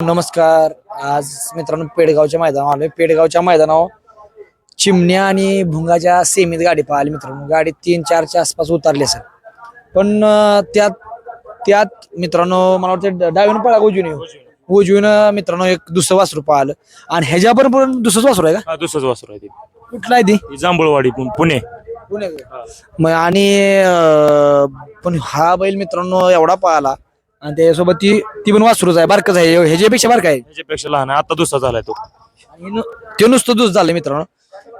नमस्कार. आज मित्रांनो पेडगावच्या मैदानावर आलोय. पेडगावच्या मैदानावर चिमण्या आणि भुंगाच्या सेमीत गाडी पाहिली मित्रांनो. गाडी तीन चारच्या आसपास उतरली असेल पण अं, त्यात त्यात मित्रांनो मला वाटतं डावीनं पळा उजवीने उजवीनं मित्रांनो एक दुसरं वासरू पाहिलं आणि ह्याच्यावर पण दुसरंच वासरू आहे का? हा दुसरंच वासरू आहे ते. कुठलं आहे ती? ही जांभूळवाडी पु- पुणे. मग आणि अं, पण हा बैल मित्रांनो एवढा पाहिला आणि त्याच्यासोबत ती ती पण वासरूच आहे बारकच आहे. ह्याच्यापेक्षा बारक आहे. ह्याच्यापेक्षा लहान आहे. आता दुसरा झालाय तो. आणि नु- ते नुसतं दुस झालं मित्रांनो.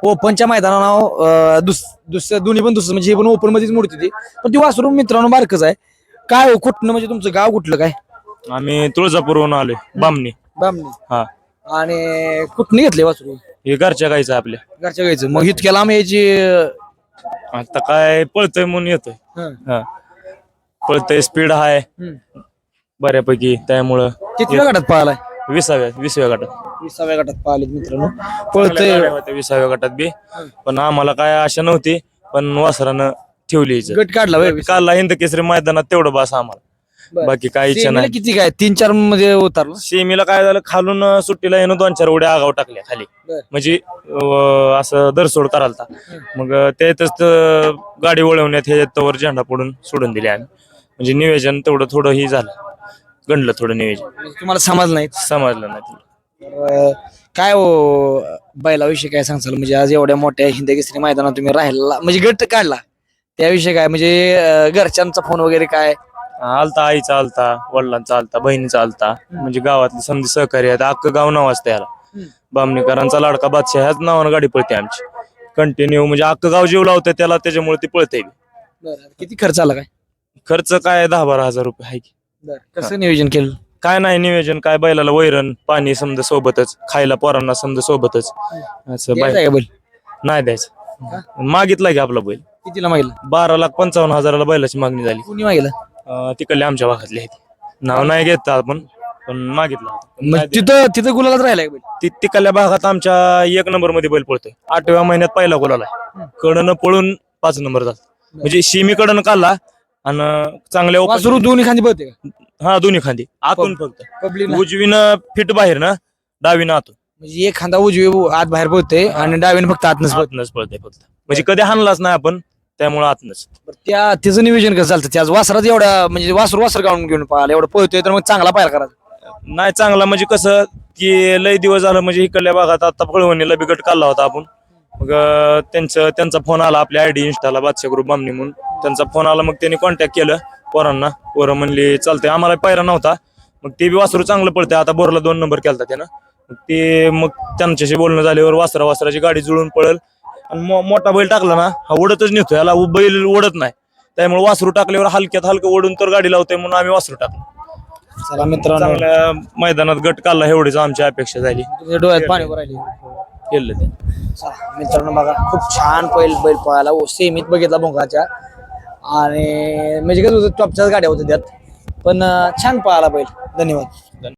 ओपनच्या मैदानावर दुस दुसऱ्या दोन्ही पण दुसरं म्हणजे हे पण ओपन मध्येच मूर्ती ती. पण ती वासरून मित्रांनो बारकच आहे. काय हो कुठनं म्हणजे तुमचं गाव कुठलं काय? आम्ही तुळजापूरहून आलोय बामणी. बामणी. हा. आणि कुठनं घेतले वासरू? हे घरच्या गाईचं आहे आपल्या. घरच्या गायचं मग इतक्या लांब यायची आता काय पळतय म्हणून येतोय. हं. पळतय स्पीड आहे हं. बऱ्यापैकी त्यामुळं कितव्या गटात पाहिलाय विसाव्या विसाव्या गटात. विसाव्या गटात पाहिले मित्रांनो. चांगल्या पळतय गाड्या होत्या विसाव्या गटात बी. पण आम्हाला काय आशा नव्हती पण वासरानं ठेवली हिचं. गट काढला होय. कालला हिंद केसरी मैदानात तेवढं बास आम्हाला. बरं. बाकी काय इच्छा सेमीला नाही. किती काय? तीन चारमध्ये उतरला? सेमीला काय झालं खालून अं, सुट्टीला येणं दोन चार उड्या आगाव टाकल्या खाली. बर. म्हणजे अं, असं दरसोड करालता. मग अं, त्यातच अं, गाडी वळवण्यात ह्याच्यात तवर झेंडा पडून सोडून दिले आम्ही. म्हणजे नियोजन तेवढं थोडं ही झालं. गणलं थोडं नियोजन. म्हणजे तुम्हाला समज नाही? समजलं नाही. काय हो बैलाविषयी काय सांगचाल म्हणजे आज एवढ्या मोठ्या हिंद केसरी मैदानात तुम्ही राहिला म्हणजे गट काढला. त्याविषयी काय म्हणजे अं, घरच्यांचा फोन वगैरे काय? आलता आईचा आलता वडिलांचा आलता बहिणीचा आलता. म्हणजे गावातली समधी सहकारी आहेत. अख्खं गाव नाव असतं याला. बामणेकरांचा लाडका बादशाह ह्याच नावानं गाडी पळते आमची. कंटिन्यू म्हणजे अख्खं गाव जीव लावतं त्याला त्याच्यामुळे ती पळते किती खर्च आला काय? खर्च काय दहा बारा हजार रुपये आहे की. कसं नियोजन केलं? काय नाही नियोजन काय बैलाला वैरण पाणी समजा सोबतच खायला पोरांना समजा सोबतच. असं द्यायचा बाय का बैल? नाही द्यायचं. मागितला की आपला बैल? कितीला मागितलं? बारा लाख पंचावन्न हजाराला बैलाची मागणी झाली. कुणी मागितलं? अं, तिकडले आमच्या भागातले आहेत. नाव नाही घेत आपण पण मागितलं. नाही तिथं तिथं गुलालाच राहिलाय का बैल? ती तिकडल्या भागात आमच्या एक नंबरमध्ये बैल पळतोय. आठव्या महिन्यात पहिला गोलाला आहे. कडनं पळून पाच नंबर झाला. म्हणजे शिमी कडनं काढला आणि चांगल्या open- वासरू दोन्ही खांदी पळते का? हा दोन्ही खांदी. आतून फक्त. पब्लिक उजवीनं फिट बाहेर ना डावीनं आतून. म्हणजे एक खांदा उजवी आत बाहेर पळते आणि डावीने फक्त आतनच पळते आतनच पळतंय फक्त. म्हणजे कधी हाणलाच नाही आपण त्यामुळे आतनच. बरं, त्या त्याचं नियोजन कसं चालतं त्या वासरात एवढा म्हणजे वासरू वासर काढून घेऊन पाहिला एवढं पळतोय तर मग चांगला पाहिला करायचा. नाही चांगला. म्हणजे कसं की लय दिवस झालं म्हणजे इकडल्या भागात आता फळवणीला बिगट काढला होता आपण. मग अं, त्यांचं त्यांचा फोन आला आपल्या आयडी इंस्टाला बादशाह ग्रुप बामणी म्हणून. त्यांचा फोन आला मग त्यांनी कॉन्टॅक्ट केलं पोरांना. पोरं म्हणली चालतंय आम्हाला पायरा नव्हता. मग ते बी वासरू चांगलं पडतंय आता बोरला दोन नंबर केलता त्यानं. मग ते मग त्यांच्याशी बोलणं झाल्यावर वासरा वासराची गाडी जुळून पळल. आणि मो- मोठा बैल टाकला ना हा ओढतच नेतो याला बैल ओढत नाही. त्यामुळे वासरू टाकल्यावर हलक्यात हलकं ओढून तर गाडी लावतोय म्हणून आम्ही वासरू टाकलं. चला मित्रांनो. चांगल्या मैदानात गट काढला एवढीच आमची अपेक्षा झाली. डोळ्यात पाणी भरायले केलं ते. चला, मित्रांनो बघा खूप छान बैल बैल पळाला ओ सेमीत बघितला भोंगाच्या. आणि म्हणजे कसं होतं टॉपच्याच गाड्या होत्या त्यात. पण छान पाहायला पाहिजे धन्यवाद.